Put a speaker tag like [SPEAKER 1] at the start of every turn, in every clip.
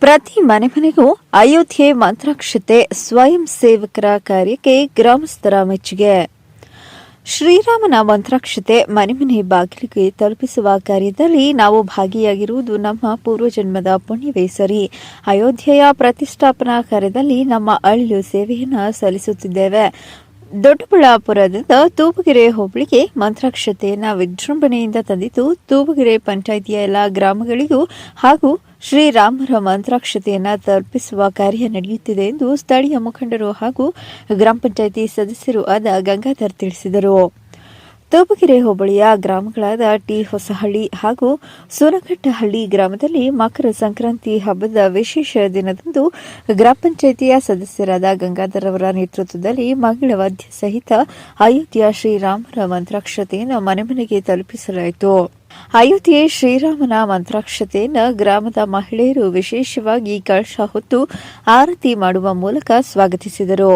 [SPEAKER 1] ಪ್ರತಿ ಮನೆ ಮನೆಗೂ ಅಯೋಧ್ಯೆ ಮಂತ್ರಾಕ್ಷತೆ ಸ್ವಯಂ ಸೇವಕರ ಕಾರ್ಯಕ್ಕೆ ಗ್ರಾಮಸ್ಥರ ಮೆಚ್ಚುಗೆ. ಶ್ರೀರಾಮನ ಮಂತ್ರಾಕ್ಷತೆ ಮನೆ ಮನೆ ಬಾಗಿಲಿಗೆ ತಲುಪಿಸುವ ಕಾರ್ಯದಲ್ಲಿ ನಾವು ಭಾಗಿಯಾಗಿರುವುದು ನಮ್ಮ ಪೂರ್ವಜನ್ಮದ ಪುಣ್ಯವೇ ಸರಿ. ಅಯೋಧ್ಯೆಯ ಪ್ರತಿಷ್ಠಾಪನಾ ಕಾರ್ಯದಲ್ಲಿ ನಮ್ಮ ಅಳಿಲು ಸೇವೆಯನ್ನು ಸಲ್ಲಿಸುತ್ತಿದ್ದೇವೆ. ದೊಡ್ಡಬಳ್ಳಾಪುರದಿಂದ ತೂಪುಗೆರೆ ಹೋಬಳಿಗೆ ಮಂತ್ರಾಕ್ಷತೆಯನ್ನು ವಿಜೃಂಭಣೆಯಿಂದ ತಂದಿದ್ದು ತೂಪುಗೆರೆ ಪಂಚಾಯಿತಿಯ ಎಲ್ಲ ಗ್ರಾಮಗಳಿಗೂ ಹಾಗೂ ಶ್ರೀರಾಮರ ಮಂತ್ರಾಕ್ಷತೆಯನ್ನು ತಲುಪಿಸುವ ಕಾರ್ಯ ನಡೆಯುತ್ತಿದೆ ಎಂದು ಸ್ಥಳೀಯ ಮುಖಂಡರು ಹಾಗೂ ಗ್ರಾಮ ಪಂಚಾಯಿತಿ ಸದಸ್ಯರು ಆದ ಗಂಗಾಧರ್ ತಿಳಿಸಿದರು. ತೋಬಗೆರೆ ಹೋಬಳಿಯ ಗ್ರಾಮಗಳಾದ ಟಿ ಹೊಸಹಳ್ಳಿ ಹಾಗೂ ಸೂರಘಟ್ಟಹಳ್ಳಿ ಗ್ರಾಮದಲ್ಲಿ ಮಕರ ಸಂಕ್ರಾಂತಿ ಹಬ್ಬದ ವಿಶೇಷ ದಿನದಂದು ಗ್ರಾಮ ಪಂಚಾಯಿತಿಯ ಸದಸ್ಯರಾದ ಗಂಗಾಧರ್ ಅವರ ನೇತೃತ್ವದಲ್ಲಿ ಮಂಗಳವಾದ್ಯ ಸಹಿತ ಅಯೋಧ್ಯ ಶ್ರೀರಾಮರ ಮಂತ್ರಾಕ್ಷತೆಯನ್ನು ಮನೆ ಮನೆಗೆ ತಲುಪಿಸಲಾಯಿತು. ಅಯೋಧ್ಯೆ ಶ್ರೀರಾಮನ ಮಂತ್ರಾಕ್ಷತೆಯನ್ನು ಗ್ರಾಮದ ಮಹಿಳೆಯರು ವಿಶೇಷವಾಗಿ ಕಳಶ ಹೊತ್ತು ಆರತಿ ಮಾಡುವ ಮೂಲಕ ಸ್ವಾಗತಿಸಿದರು.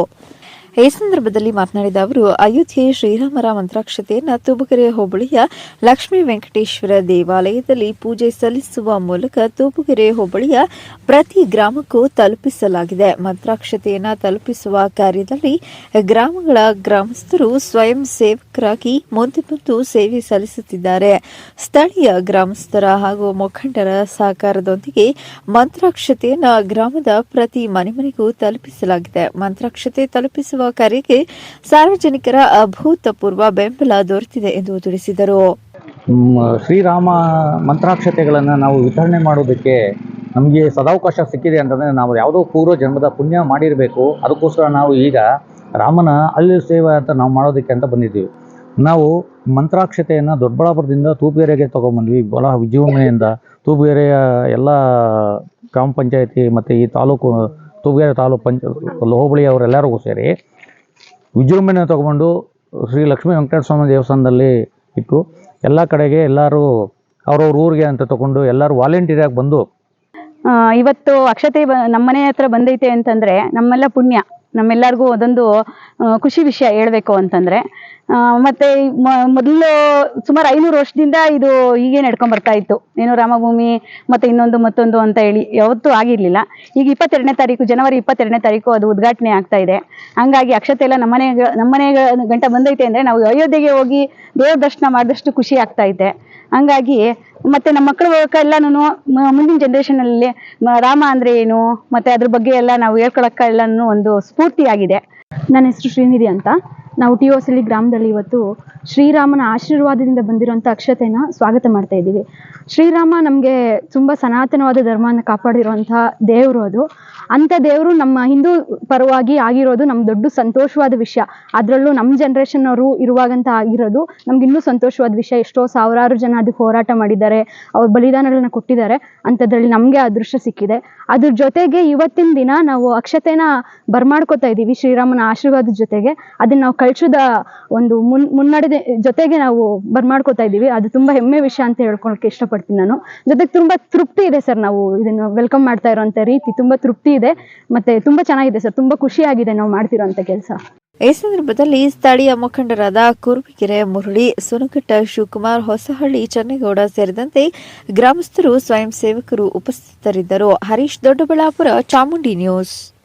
[SPEAKER 1] ಈ ಸಂದರ್ಭದಲ್ಲಿ ಮಾತನಾಡಿದ ಅವರು, ಅಯೋಧ್ಯೆ ಶ್ರೀರಾಮರ ಮಂತ್ರಾಕ್ಷತೆಯನ್ನು ತೂಬುಗೆರೆ ಹೋಬಳಿಯ ಲಕ್ಷ್ಮೀ ವೆಂಕಟೇಶ್ವರ ದೇವಾಲಯದಲ್ಲಿ ಪೂಜೆ ಸಲ್ಲಿಸುವ ಮೂಲಕ ತೂಬುಗೆರೆ ಹೋಬಳಿಯ ಪ್ರತಿ ಗ್ರಾಮಕ್ಕೂ ತಲುಪಿಸಲಾಗಿದೆ. ಮಂತ್ರಾಕ್ಷತೆಯನ್ನು ತಲುಪಿಸುವ ಕಾರ್ಯದಲ್ಲಿ ಗ್ರಾಮಗಳ ಗ್ರಾಮಸ್ಥರು ಸ್ವಯಂ ಸೇವಕರಾಗಿ ಮುಂದೆ ಬಂದು ಸೇವೆ ಸಲ್ಲಿಸುತ್ತಿದ್ದಾರೆ. ಸ್ಥಳೀಯ ಗ್ರಾಮಸ್ಥರ ಹಾಗೂ ಮುಖಂಡರ ಸಹಕಾರದೊಂದಿಗೆ ಮಂತ್ರಾಕ್ಷತೆಯನ್ನು ಗ್ರಾಮದ ಪ್ರತಿ ಮನೆ ಮನೆಗೂ ತಲುಪಿಸಲಾಗಿದೆ. ಮಂತ್ರಾಕ್ಷತೆ ತಲುಪಿಸುವ ಕಾರ್ಯಕ್ಕೆ ಸಾರ್ವಜನಿಕರ ಅಭೂತಪೂರ್ವ ಬೆಂಬಲ ದೊರೆತಿದೆ ಎಂದು ತಿಳಿಸಿದರು.
[SPEAKER 2] ಶ್ರೀರಾಮ ಮಂತ್ರಾಕ್ಷತೆಗಳನ್ನು ನಾವು ವಿತರಣೆ ಮಾಡೋದಕ್ಕೆ ನಮಗೆ ಸದಾವಕಾಶ ಸಿಕ್ಕಿದೆ ಅಂತಂದರೆ ನಾವು ಯಾವುದೋ ಪೂರ್ವ ಜನ್ಮದ ಪುಣ್ಯ ಮಾಡಿರಬೇಕು. ಅದಕ್ಕೋಸ್ಕರ ನಾವು ಈಗ ರಾಮನ ಅಲ್ಲಿ ಸೇವೆ ಅಂತ ನಾವು ಮಾಡೋದಕ್ಕೆ ಅಂತ ಬಂದಿದ್ದೀವಿ. ನಾವು ಮಂತ್ರಾಕ್ಷತೆಯನ್ನು ದೊಡ್ಡಬಳ್ಳಾಪುರದಿಂದ ತೂಪುಗೆರೆಗೆ ತೊಗೊಂಬಂದ್ವಿ. ಬಹಳ ವಿಜೃಂಭಣೆಯಿಂದ ತೂಪುಗೆರೆಯ ಎಲ್ಲ ಗ್ರಾಮ ಪಂಚಾಯತಿ ಮತ್ತು ಈ ತಾಲೂಕು ತೂಪುಗೆರೆ ತಾಲೂಕು ಪಂಚ ಹೋಬಳಿಯವರೆಲ್ಲರಿಗೂ ಸೇರಿ ವಿಜೃಂಭಣೆ ತಗೊಂಡು ಶ್ರೀ ಲಕ್ಷ್ಮೀ ವೆಂಕಟೇಶ್ವರ ಸ್ವಾಮಿ ದೇವಸ್ಥಾನದಲ್ಲಿ ಇಟ್ಟು ಎಲ್ಲ ಕಡೆಗೆ ಎಲ್ಲರೂ ಅವ್ರವ್ರ ಊರಿಗೆ ಅಂತ ತಗೊಂಡು ಎಲ್ಲರೂ ವಾಲಂಟಿಯರಾಗಿ ಬಂದು
[SPEAKER 3] ಇವತ್ತು ಅಕ್ಷತೆ ಬ ನಮ್ಮನೆ ಹತ್ರ ಬಂದೈತೆ ಅಂತಂದ್ರೆ ನಮ್ಮೆಲ್ಲ ಪುಣ್ಯ. ನಮ್ಮೆಲ್ಲರಿಗೂ ಅದೊಂದು ಖುಷಿ ವಿಷಯ ಹೇಳ್ಬೇಕು ಅಂತಂದ್ರೆ ಮತ್ತೆ ಮೊದಲು ಸುಮಾರು ಐನೂರು ವರ್ಷದಿಂದ ಇದು ಹೀಗೆ ನಡ್ಕೊಂಡ್ ಬರ್ತಾ ಇತ್ತು. ಏನು ರಾಮಭೂಮಿ, ಮತ್ತೆ ಇನ್ನೊಂದು, ಮತ್ತೊಂದು ಅಂತ ಹೇಳಿ ಯಾವತ್ತೂ ಆಗಿರ್ಲಿಲ್ಲ. ಈಗ ಇಪ್ಪತ್ತೆರಡನೇ ತಾರೀಕು, ಜನವರಿ ಇಪ್ಪತ್ತೆರಡನೇ ತಾರೀಕು ಅದು ಉದ್ಘಾಟನೆ ಆಗ್ತಾ ಇದೆ. ಹಂಗಾಗಿ ಅಕ್ಷತೆ ಎಲ್ಲ ನಮ್ಮನೆ ನಮ್ಮನೆ ಗಂಟ ಬಂದೈತೆ ಅಂದ್ರೆ ನಾವು ಅಯೋಧ್ಯೆಗೆ ಹೋಗಿ ದೇವ್ರ ದರ್ಶನ ಮಾಡಿದಷ್ಟು ಖುಷಿ ಆಗ್ತಾ ಇದೆ. ಹಂಗಾಗಿ ಮತ್ತೆ ನಮ್ಮ ಮಕ್ಕಳು ಎಲ್ಲಾನು ಮುಂದಿನ ಜನರೇಷನ್ ಅಲ್ಲಿ ರಾಮ ಅಂದ್ರೆ ಏನು, ಮತ್ತೆ ಅದ್ರ ಬಗ್ಗೆ ಎಲ್ಲ ನಾವು ಹೇಳ್ಕೊಳಕ್ಕ ಎಲ್ಲಾನು ಒಂದು ಸ್ಫೂರ್ತಿಯಾಗಿದೆ.
[SPEAKER 4] ನನ್ನ ಹೆಸರು ಶ್ರೀನಿಧಿ ಅಂತ. ನಾವು ಟಿ ಹೊಸಳ್ಳಿ ಗ್ರಾಮದಲ್ಲಿ ಇವತ್ತು ಶ್ರೀರಾಮನ ಆಶೀರ್ವಾದದಿಂದ ಬಂದಿರುವಂಥ ಅಕ್ಷತೆನ ಸ್ವಾಗತ ಮಾಡ್ತಾ ಇದ್ದೀವಿ. ಶ್ರೀರಾಮ ನಮಗೆ ತುಂಬ ಸನಾತನವಾದ ಧರ್ಮನ ಕಾಪಾಡಿರುವಂಥ ದೇವರು ಅದು. ಅಂಥ ದೇವರು ನಮ್ಮ ಹಿಂದೂ ಪರವಾಗಿ ಆಗಿರೋದು ನಮ್ಮ ದೊಡ್ಡ ಸಂತೋಷವಾದ ವಿಷಯ. ಅದರಲ್ಲೂ ನಮ್ಮ ಜನ್ರೇಷನ್ ಅವರು ಇರುವಾಗಂತ ಆಗಿರೋದು ನಮ್ಗೆ ಇನ್ನೂ ಸಂತೋಷವಾದ ವಿಷಯ. ಎಷ್ಟೋ ಸಾವಿರಾರು ಜನ ಅದಕ್ಕೆ ಹೋರಾಟ ಮಾಡಿದ್ದಾರೆ, ಅವ್ರ ಬಲಿದಾನಗಳನ್ನ ಕೊಟ್ಟಿದ್ದಾರೆ. ಅಂಥದ್ರಲ್ಲಿ ನಮಗೆ ಅದೃಷ್ಟ ಸಿಕ್ಕಿದೆ. ಅದ್ರ ಜೊತೆಗೆ ಇವತ್ತಿನ ದಿನ ನಾವು ಅಕ್ಷತೆನ ಬರ್ಮಾಡ್ಕೋತಾ ಇದ್ದೀವಿ ಶ್ರೀರಾಮನ ಆಶೀರ್ವಾದದ ಜೊತೆಗೆ. ಅದನ್ನ ನಾವು ಕಳ್ಸದ ಒಂದು ಮುನ್ ಮುನ್ನಡೆ ಜೊತೆಗೆ ನಾವು ಬರ್ಮಾಡ್ಕೋತಾ ಇದ್ದೀವಿ. ಅದು ತುಂಬಾ ಹೆಮ್ಮೆ ವಿಷಯ ಅಂತ ಹೇಳ್ಕೊಳಕ್ಕೆ ಇಷ್ಟಪಡ್ತೀನಿ ನಾನು. ಜೊತೆಗೆ ತುಂಬಾ ತೃಪ್ತಿ ಇದೆ ಸರ್ ನಾವು ಇದನ್ನು ವೆಲ್ಕಮ್ ಮಾಡ್ತಾ ಇರೋಂಥ ರೀತಿ. ತುಂಬಾ ತೃಪ್ತಿ ಇದೆ. ಮತ್ತೆ ತುಂಬಾ ಚೆನ್ನಾಗಿದೆ ಸರ್. ತುಂಬಾ ಖುಷಿಯಾಗಿದೆ ನಾವು ಮಾಡ್ತಿರೋಂಥ ಕೆಲಸ.
[SPEAKER 1] ಈ ಸಂದರ್ಭದಲ್ಲಿ ಸ್ಥಳೀಯ ಮುಖಂಡರಾದ ಕುರುಬಿಗೆರೆ, ಮುರಳಿ ಸುನಕಟ್ಟ ಶಿವಕುಮಾರ್, ಹೊಸಹಳ್ಳಿ, ಚನ್ನೇಗೌಡ ಸೇರಿದಂತೆ ಗ್ರಾಮಸ್ಥರು ಸ್ವಯಂ ಸೇವಕರು ಉಪಸ್ಥಿತರಿದ್ದರು. ಹರೀಶ್, ದೊಡ್ಡಬಳ್ಳಾಪುರ, ಚಾಮುಂಡಿ ನ್ಯೂಸ್.